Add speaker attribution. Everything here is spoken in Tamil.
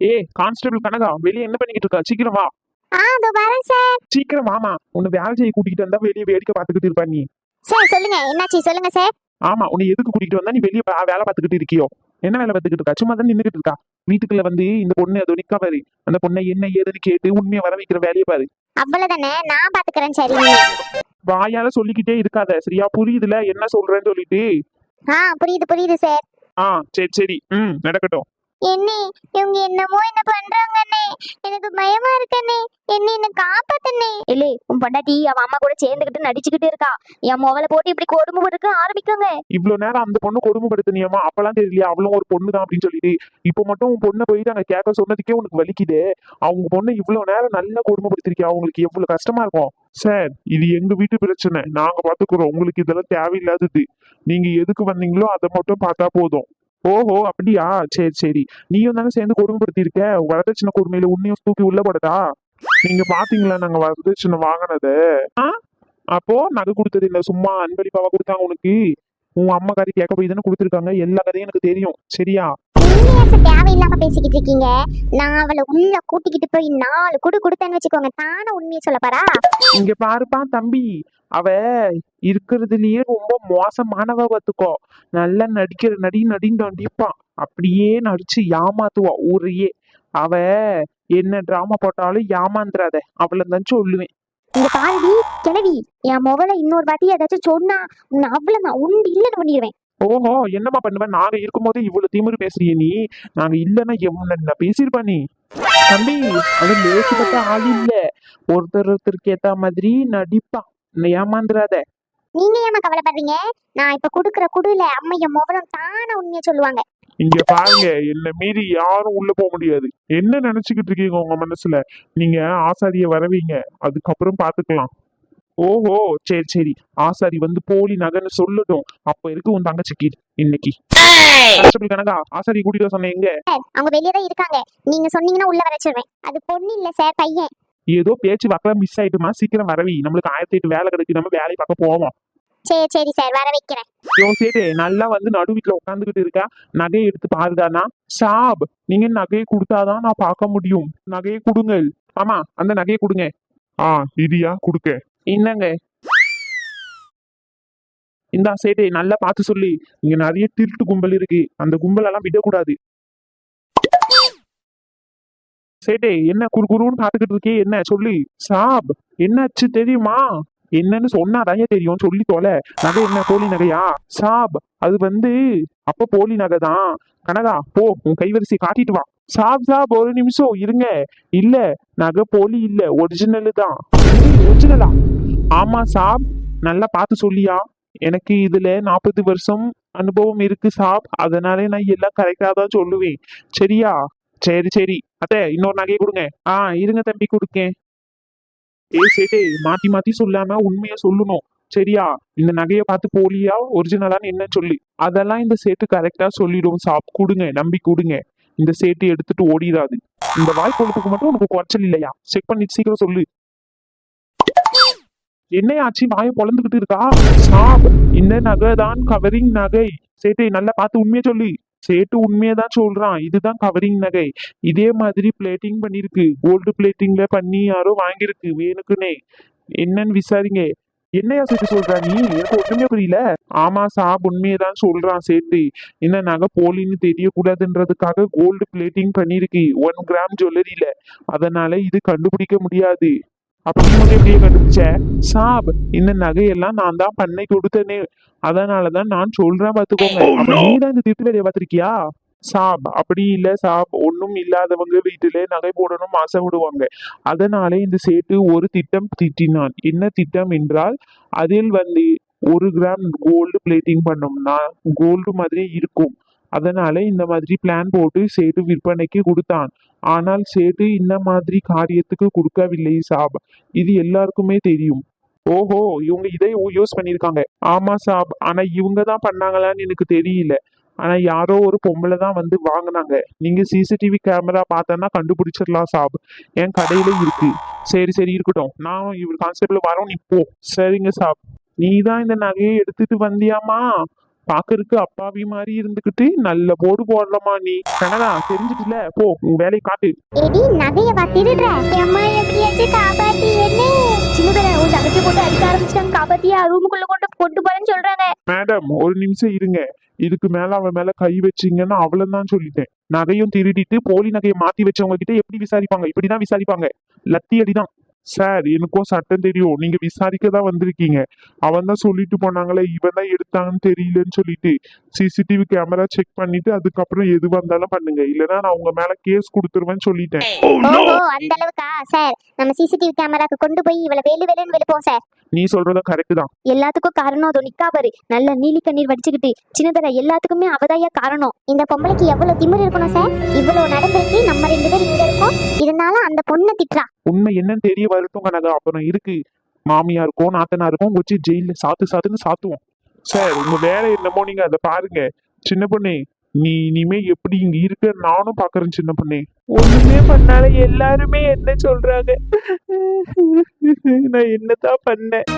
Speaker 1: ஏ கான்ஸ்டபிள் கனகா வெளியே என்ன பண்ணிக்கிட்டு இருக்கா? சீக்கிரம் வா. சீக்கிரம் வாமா. உன்னை வேலை செய்ய கூட்டிகிட்டு வந்தா வெளியே வேடிக்கை பார்த்துக்கிட்டு இருப்பா நீ.
Speaker 2: சார் சொல்லுங்க. என்னாச்சு? சொல்லுங்க சார்
Speaker 1: ஆமா உன்னை எதுக்கு கூட்டிகிட்டு வந்தா நீ வெளியே வேலை பார்த்துக்கிட்டு இருக்கியோ? என்ன வேலை பார்த்துக்கிட்டு இருக்கா? சும்மா தான் நின்றுட்டு இருக்கா? வீட்டுக்குள்ள வந்து இந்த பொண்ணு அது நிக்கா பாரு. அந்த பொண்ணை என்ன ஏதுன்னு கேட்டு உண்மையை வர வைக்கிற வேலையை பாரு.
Speaker 2: அவ்வளவுதானே? நான் பாத்துக்கிறேன் சரி
Speaker 1: வாயால சொல்லிக்கிட்டே இருக்காத. சரியா? புரியுதுல? என்ன சொல்றேன்னு சொல்லிட்டு.
Speaker 2: ஆ புரியுது புரியுது சார்
Speaker 1: ஆ சரி சரி. ம் நடக்கட்டும்.
Speaker 2: என்ன இவங்க என்னமோ என்ன பண்றாங்கண்ணே எனக்கு பயமா இருக்கண்ணே. என்ன என்ன காப்பாத்தண்ணே.
Speaker 3: இல்லே உன் பொண்டாட்டி அவன் அம்மா கூட சேர்ந்துகிட்டு நடிச்சுக்கிட்டு இருக்கா. என் முகல போட்டு இப்படி கொடுமை படுக்க ஆரம்பிக்கங்க.
Speaker 1: இவ்வளவு நேரம் அந்த பொண்ணு கொடுமைப்படுத்தினியம்மா. அப்பெல்லாம் தெரியலையா அவளும் ஒரு பொண்ணு தான் அப்படின்னு சொல்லிட்டு. இப்போ மட்டும் உன் பொண்ணை போயிட்டு அங்க கேட்க சொன்னதுக்கே உனக்கு வலிக்குதே. அவங்க பொண்ணை இவ்வளவு நேரம் நல்லா கொடுமைப்படுத்திருக்கியா? அவங்களுக்கு எவ்வளவு கஷ்டமா இருக்கும்? சார் இது எங்க வீட்டு பிரச்சனை. நாங்க பாத்துக்கிறோம். உங்களுக்கு இதெல்லாம் தேவையில்லாதது. நீங்க எதுக்கு வந்தீங்களோ அதை மட்டும் பார்த்தா போதும். ஓஹோ அப்படியா? சரி சரி. நீயும் தானே சேர்ந்து கொடுமைப்படுத்தி இருக்க வரதட்சணை கொடுமையில உன்னையும் தூக்கி உள்ள போடுதா? நீங்க பாத்தீங்களா நாங்க வரதட்சணை வாங்கினது? ஆ? அப்போ நகை கொடுத்தது இல்ல. சும்மா அன்பளிப்பாவா கொடுத்தாங்க உனக்கு. உன் அம்மா கறி கேட்க போய் தானே கொடுத்துருக்காங்க. எல்லா கதையும் எனக்கு தெரியும். சரியா?
Speaker 2: தேவையில்லாம பேசிக்கிட்டு இருக்கீங்க. நான் அவளை உள்ள கூட்டிக்கிட்டு போய் நாலு குடு கொடுத்தேன்னு வச்சுக்கோங்க. தானே உண்மையை சொல்ல பாரா
Speaker 1: இங்க பாருப்பா தம்பி. அவ இருக்கிறதுலயே ரொம்ப மோசமானவ பார்த்துக்கோ நல்லா நடிக்கிற நடி நடின்னு நடிப்பான் அப்படியே நடிச்சு ஏமாத்துவா ஊரையே. அவ என்ன டிராமா போட்டாலும் ஏமாந்துறாத. அவளை தான் சொல்லுவேன்.
Speaker 3: இந்த பாருடி கிளவி என் முகல இன்னொரு வாட்டி ஏதாச்சும் சொன்னா உன்னை அவ்வளவுதான் உண்டு இல்லைன்னு பண்ணிடுவேன்
Speaker 1: ஓஹோ என்னம்மா பண்ணுவேன் நாங்க இருக்கும்போதே இவ்வளவு திமிரு பேசுறிய நீ. நாங்க இல்லைன்னா என்ன பேசியிருப்பா நீ? தம்பி அது லேசுப்பட்ட ஆள் இல்ல. ஒருத்தர் ஒருத்தருக்கு ஏத்த மாதிரி நடிப்பான் உன்னை ஏமாந்துறாத.
Speaker 2: நீங்க ஏமா கவலைப்படுறீங்க? நான் இப்ப குடுக்குற குடுல அம்மைய முகலம் தானே உண்மையை சொல்லுவாங்க.
Speaker 1: இங்க பாருங்க என்ன மீறி யாரும் உள்ள போக முடியாது. என்ன நினைச்சுக்கிட்டு இருக்கீங்க உங்க மனசுல? நீங்க ஆசாரிய வரவீங்க. அதுக்கப்புறம் பாத்துக்கலாம். ஓஹோ சரி சரி. ஆசாரி வந்து போலி நகைன்னு சொல்லட்டும். அப்ப இருக்கு உன் தங்கச்சிக்கு இன்னைக்கு. கான்ஸ்டபிள் கனகா ஆசாரி கூட்டிட்டு சொன்னேன் எங்க?
Speaker 2: அவங்க வெளியே தான் இருக்காங்க. நீங்க சொன்னீங்கன்னா உள்ள வர வச்சிருவேன். அது பொண்ணு இல்ல சார் பையன்.
Speaker 1: ஏதோ பேச்சு வாக்கில் மிஸ் ஆயிட்டுமா? சீக்கிரம் வரவி. நம்மளுக்கு ஆயிரத்தி எட்டு வேலை கிடைக்கு. நம்ம வேலை பார்க்க போவோம்.
Speaker 2: சரி சரி சார் வர வைக்கிறேன்.
Speaker 1: யோ சேட்டு நல்லா வந்து நடு வீட்டுல உட்காந்துக்கிட்டு இருக்கா? நகையை எடுத்து பாருதானா? சாப் நீங்க நகையை கொடுத்தாதான் நான் பார்க்க முடியும். நகையை கொடுங்க ஆமா அந்த நகையை கொடுங்க. ஆ இடியா கொடுக்க. என்னங்க? இந்தா சேட்டே நல்லா பார்த்து சொல்லி. இங்க நிறைய திருட்டு கும்பல் இருக்கு. அந்த கும்பலெல்லாம் விடக்கூடாது. சேட்டே என்ன குறு குறுன்னு பார்த்துக்கிட்டு இருக்கே? என்ன? சொல்லு. சாப் என்னாச்சு தெரியுமா? என்னன்னு சொன்னாதான் தெரியும். சொல்லி தொலை. நகை என்ன? போலி நகையா? சாப் அது வந்து அப்ப போலி நகை தான். கனகா போ. உன் கைவரிசை காட்டிட்டு வா. சாப் சாப் ஒரு நிமிஷம் இருங்க. இல்ல நகை போலி இல்ல. ஒரிஜினல் தான். ஒரிஜினலா ஆமா சாப் நல்லா பார்த்து சொல்லியா? எனக்கு இதுல நாற்பது வருஷம் அனுபவம் இருக்கு சாப். அதனால நான் எல்லாம் கரெக்டா தான் சொல்லுவேன். சரியா? சரி சரி. அத்தை இன்னொரு நகையை கொடுங்க. ஆ இருங்க தம்பி கொடுக்கேன். ஏய் சேட்டே. மாத்தி மாத்தி சொல்லாம உண்மையை சொல்லணும். சரியா? இந்த நகையை பார்த்து போலியா? ஒரிஜினலான்னு என்ன சொல்லி. அதெல்லாம் இந்த சேட்டு கரெக்டா சொல்லிடும் சாப். கொடுங்க நம்பி கொடுங்க. இந்த சேட்டு எடுத்துட்டு ஓடிடாது இந்த வாய் கொழுப்புக்கு மட்டும் உனக்கு குறைச்சல் இல்லையா? செக் பண்ணி சீக்கிரம் சொல்லு. என்னையாச்சு வாயை பொழந்துகிட்டு இருக்கா? ஸ்டாப் இந்த நகை தான் கவரிங் நகை. சேட்டை நல்லா பார்த்து உண்மையை சொல்லி. சேட்டு உண்மையை தான் சொல்றான். இதுதான் கவரிங் நகை. இதே மாதிரி பிளேட்டிங் பண்ணிருக்கு கோல்டு பிளேட்டிங்ல பண்ணி யாரோ வாங்கியிருக்கு. வேணுக்குனே என்னன்னு விசாரிங்க. என்னையா சேட்டு சொல்றா நீ? எனக்கு ஒண்ணுமே புரியல. ஆமா சாப் உண்மையை தான் சொல்றான் சேட்டு. இந்த நகை போலின்னு தெரியக்கூடாதுன்றதுக்காக கோல்டு பிளேட்டிங் பண்ணிருக்கு ஒன் கிராம் ஜுவல்லரியில அதனால இது கண்டுபிடிக்க முடியாது. அப்ப நீ மட்டும் எப்படியே கண்டுபிடிச்ச சாப் இந்த நகையெல்லாம் நான் தான் பண்ணை கொடுத்தனே. அதனாலதான் நான் சொல்றேன் பாத்துக்கோங்க அப்ப நீ தான் இந்த திருட்டு வேலையை பார்த்திருக்கியா? சாப் அப்படி இல்ல சாப். ஒண்ணும் இல்லாதவங்க வீட்டுல நகை போடணும் ஆசைப்படுவாங்க. அதனாலே இந்த சேட்டு ஒரு திட்டம் தீட்டினான். என்ன திட்டம் என்றால் அதில் வந்து ஒரு கிராம் கோல்டு பிளேட்டிங் பண்ணோம்னா கோல்டு மாதிரி இருக்கும். அதனால இந்த மாதிரி பிளான் போட்டு சேட்டு விற்பனைக்கு கொடுத்தான். ஆனால் சேட்டு இந்த மாதிரி காரியத்துக்கு கொடுக்கவில்லை சாப். இது எல்லாருக்குமே தெரியும். ஓஹோ இவங்க இதை யூஸ் பண்ணியிருக்காங்க. ஆமா சாப். ஆனா இவங்க தான் பண்ணாங்களான்னு எனக்கு தெரியல. ஆனா யாரோ ஒரு பொம்பளை தான் வந்து வாங்குனாங்க. நீங்க சிசிடிவி கேமரா பார்த்தோன்னா கண்டுபிடிச்சிடலாம் சாப். என் கடையில இருக்கு. சரி சரி இருக்கட்டும். நான் இவர் கான்ஸ்டபிள் வரோம் நீ போ. சரிங்க சாப். நீ தான் இந்த நகையை எடுத்துட்டு வந்தியாமா பாக்குறதுக்கு அப்பாவி மாதிரி இருந்துகிட்டு நல்ல போடு போடலாமா நீ? கனடா தெரிஞ்சிட்டுல போ உன் வேலையை காட்டு.
Speaker 2: எடி நகையவா திருடுற. அம்மா எப்படியாச்சும் காப்பாத்தி என்ன?
Speaker 3: சின்னதர உன் தங்கச்சி போட்டு அடிக்க ஆரம்பிச்சிட்டாங்க. காப்பாத்தியா? ரூமுக்குள்ள கொண்டு கொண்டு போறேன்னு சொல்றாங்க
Speaker 1: மேடம் ஒரு நிமிஷம் இருங்க. இதுக்கு மேல அவன் மேல கை வச்சீங்கன்னா அவ்வளவுதான் சொல்லிட்டேன். நகையும் திருடிட்டு போலி நகையை மாத்தி வச்சவங்க கிட்ட எப்படி விசாரிப்பாங்க? இப்படிதான் விசாரிப்பாங்க. லத்தி அடிதான். சார் எனக்கும் சட்டம் தெரியும். நீங்க விசாரிக்க தான் வந்திருக்கீங்க. அவன் தான் சொல்லிட்டு போனாங்களே இவன் தான் எடுத்தாங்கன்னு தெரியலன்னு சொல்லிட்டு. சிசிடிவி கேமரா செக் பண்ணிட்டு அதுக்கப்புறம் எது வந்தாலும் பண்ணுங்க. இல்லைன்னா நான் உங்க மேல கேஸ் கொடுத்துருவேன்னு சொல்லிட்டேன்.
Speaker 2: ஓஹோ அந்த அளவுக்கா? சார் நம்ம சிசிடிவி கேமராக்கு கொண்டு போய் இவள வேலு வேலுன்னு வெளுப்போம் சார்.
Speaker 1: நீ சொல்றதும் கரெக்ட் தான்.
Speaker 3: எல்லாத்துக்கும் காரணம் அதோ நிக்கா பாரு. நல்ல நீலி கண்ணீர் வடிச்சுக்கிட்டு. சின்னதர எல்லாத்துக்குமே அவதாயா காரணம்.
Speaker 2: இந்த பொம்பளைக்கு எவ்வளவு திமிரு இருக்கணும் சார்? இவ்வளவு நடந்திருக்கு நம்ம ரெண்டு பேரும் இங்க இருக்கோம். இருந்தாலும் அந்த பொண்ணை திட்டுறா.
Speaker 1: உண்மை என்னன்னு தெரிய வரட்டும் கனகா அப்புறம் இருக்கு. மாமியாருக்கும் நாத்தனாருக்கும் வச்சு ஜெயில சாத்து சாத்துன்னு சாத்துவோம். சார் உங்க வேலை என்னமோ நீங்க அதை பாருங்க. சின்ன பொண்ணே நீ இனிமே எப்படி இங்க இருக்க? நானும் பாக்குறேன் சின்ன பொண்ணே. ஒண்ணுமே பண்ணால எல்லாருமே என்ன சொல்றாங்க? நான் என்னதான் பண்ணேன்?